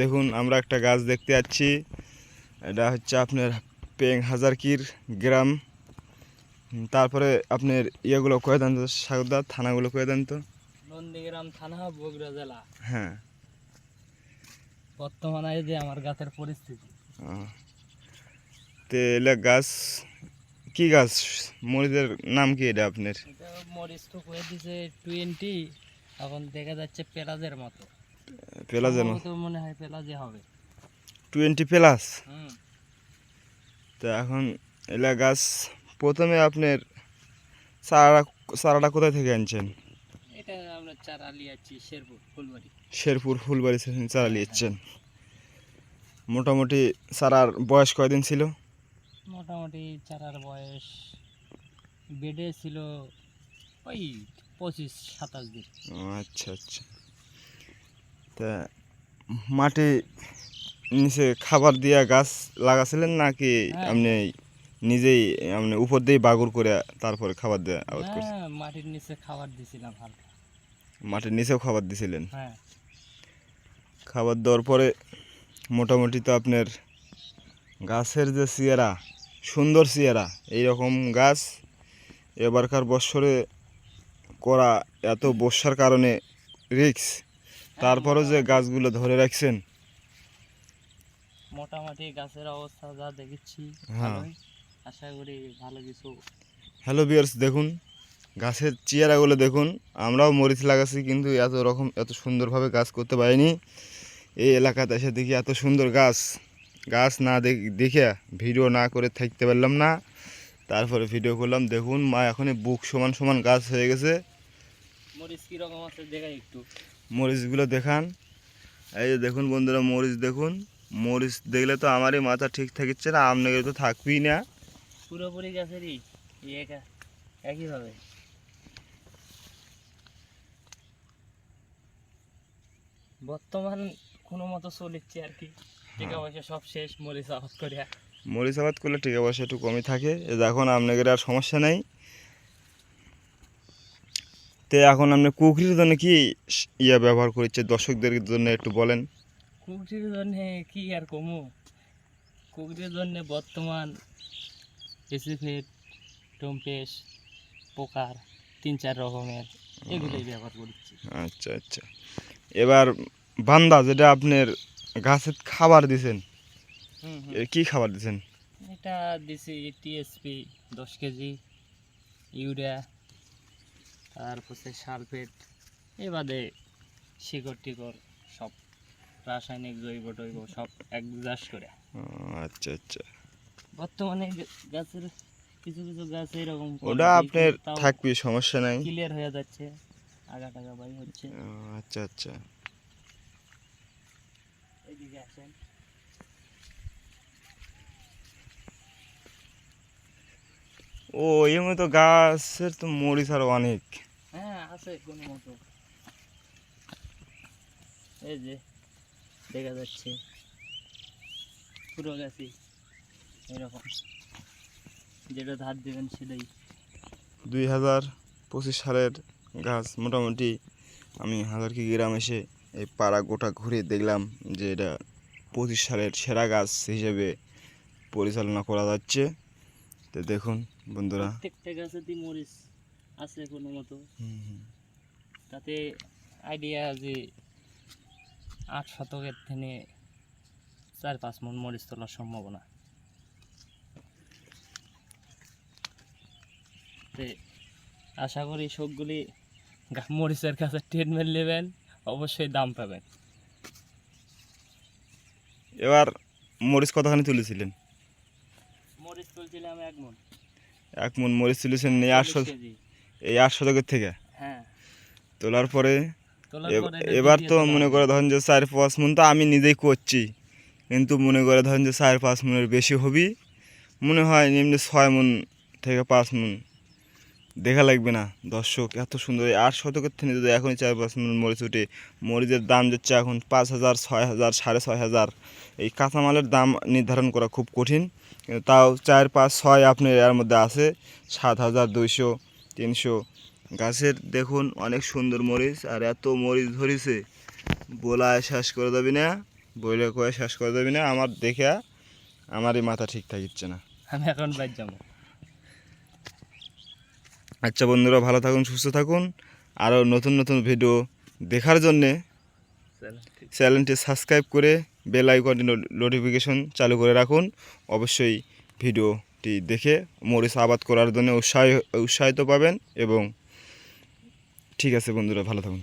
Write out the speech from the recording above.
দেখুন আমরা একটা গাছ দেখতে যাচ্ছি। এটা হচ্ছে আপনার পেং হাজারকির গ্রাম। তারপরে আপনার ইয়েগুলো কয়ে দেন তো সাগরদা থানাগুলো কয়ে দেন তো। নন্দীগ্রাম থানা বগুড়া জেলা। হ্যাঁ। বর্তমানে এই যে আমার গাছের পরিস্থিতি। তো এলে গাছ কি গাছ? মরিচের নাম কি এটা আপনার? মরিচ তো করে দিছে টোয়েন্টি এখন দেখা যাচ্ছে পেলাজের মতো। পেলাজের সম্ভবত মনে হয় হবে। Twenty plus? তো এখন এলা গাছ প্রথমে আপনার চারা চারাটা কোথায় থেকে আনছেন? এটা আমরা চারা শেরপুর ফুলবাড়ি। শেরপুর ফুলবাড়ি থেকে চারা নিয়েছেন মোটামুটি চারার বয়স কয়দিন ছিল? মোটামুটি চারার বয়স বেডে ছিল ওই পঁচিশ সাতাশ দিন। আচ্ছা আচ্ছা। তা মাটি নিচে খাবার দিয়া গাছ লাগাছিলেন নাকি হ্যাঁ। আপনি নিজেই আপনি উপর দিয়ে বাগুর করে তারপরে খাবার দেওয়া আবাদ করছেন? হ্যাঁ মাটির নিচে খাবার দিছিলাম হালকা। মাটির নিচেও খাবার দিছিলেন? হ্যাঁ। খাবার দেওয়ার পরে মোটামুটি তো আপনার গাছের যে চেয়ারা সুন্দর চেয়ারা এইরকম গাছ এবারকার বৎসরে করা এত বর্ষার কারণে রিক্স তারপরেও যে গাছগুলো ধরে রাখছেন? মোটামুটি গাছের অবস্থা যা দেখেছি হ্যাঁ। আশা করি ভালো কিছু। হ্যালো বিয়ার্স দেখুন গাছের চেয়ারাগুলো দেখুন। আমরাও মরিচ লাগাচ্ছি কিন্তু এত রকম এত সুন্দরভাবে গাছ করতে পারিনি। এই এলাকাতে এসে দেখি এত সুন্দর গাছ। গাছ না দেখ- দেখে ভিডিও না করে থাকতে পারলাম না। তারপরে ভিডিও করলাম দেখুন মা এখন বুক সমান সমান গাছ হয়ে গেছে। মরিচ কীরকম আছে দেখাই একটু। মরিচগুলো দেখান। এই যে দেখুন বন্ধুরা মরিচ দেখুন। মরিচ দেখলে তো আমারই মাথা ঠিক থাকিচ্ছে না আপনাকে তো থাকবেই না। পুরোপুরি গাছেরই একইভাবে। বর্তমান কোনো মতো চলিচ্ছে আর কি। টিকা পয়সা সব শেষ মরিচ আবাদ করে মরিচ আবাদ করলে টিকা পয়সা একটু কমই থাকে। এ এখন আপনাদের আর সমস্যা নেই। তো এখন আপনি কুকরির জন্য কি ইয়া ব্যবহার করছে দর্শকদের জন্য একটু বলেন। কুকরির জন্য কি আর কমু? কুকরির জন্য বর্তমান এসিফেট টম্পেশ পোকার তিন চার রকমের এগুলোই ব্যবহার করছি। আচ্ছা আচ্ছা। এবার বান্দা যেটা আপনার গাছের খাবার দিছেন কি খাবার দিছেন? এটা দিছি টিএসপি দশ কেজি ইউরিয়া তারপরে সালফেট এ বাদে শিকড় টিকড় সব রাসায়নিক জৈব টৈব সব এক করে। আচ্ছা আচ্ছা। বর্তমানে গাছের কিছু কিছু গাছ এরকম ওটা আপনার থাকবে সমস্যা নাই। ক্লিয়ার হয়ে যাচ্ছে আগা টাকা বাই হচ্ছে। আচ্ছা আচ্ছা। এইদিকে আসেন। ও এমনি তো গাছের তো মরিচ আরও অনেক। আছে কোনো মতো এই যে দেখা যাচ্ছে। পুরো গাছি এরকম। যেটা ধার দেবেন সেটাই। দুই হাজার পঁচিশ সালের গাছ মোটামুটি আমি হাজার কি গ্রাম এসে এই পাড়া গোটা ঘুরে দেখলাম যে এটা পঁচিশ সালের সেরা গাছ হিসেবে পরিচালনা করা যাচ্ছে। তো দেখুন বন্ধুরা। প্রত্যেকটা গাছেতেই মরিচ। আছে কোনো মতো। তাতে আইডিয়া যে আট শতকের থেকে চার পাঁচ মন মরিচ তোলার সম্ভাবনা। আশা করি সবগুলি মরিচের কাছে ট্রিটমেন্ট নেবেন অবশ্যই দাম পাবেন। এবার মরিচ কতখানি তুলেছিলেন? মরিচ তুলছিলাম এক মন। এক মন মরিচ তুলেছেন আটশো। এই আট শতকের থেকে। হ্যাঁ। তোলার পরে এবার তো মনে করে ধরেন যে চার পাঁচ মন তো আমি নিজেই করছি। কিন্তু মনে করে ধরেন যে চার পাঁচ মনের বেশি হবি। মনে হয় এমনি ছয় মন থেকে পাঁচ মন। দেখা লাগবে না। দর্শক এত সুন্দর এই আট শতকের থেকে যদি এখনই চার পাঁচ মন মরিচ উঠে মরিচের দাম যাচ্ছে এখন পাঁচ হাজার ছয় হাজার সাড়ে ছয় হাজার। এই কাঁচামালের দাম নির্ধারণ করা খুব কঠিন। কিন্তু তাও চার পাঁচ ছয় আপনার এর মধ্যে আছে। সাত হাজার দুইশো তিনশো। গাছের দেখুন অনেক সুন্দর মরিচ আর এত মরিচ ধরেছে। বলায় শেষ করে দেবি না বইলে কয়ে শেষ করে দেবি না। আমার দেখে আমারই মাথা ঠিক থাকিচ্ছে না। আমি এখন বাইর যাব। আচ্ছা বন্ধুরা ভালো থাকুন সুস্থ থাকুন। আরও নতুন নতুন ভিডিও দেখার জন্যে চ্যানেলটি সাবস্ক্রাইব করে বেল আইকনটি নোটিফিকেশন চালু করে রাখুন। অবশ্যই ভিডিওটি দেখে মরিচ আবাদ করার জন্য উৎসাহ উৎসাহিত পাবেন এবং ঠিক আছে বন্ধুরা, ভালো থাকুন।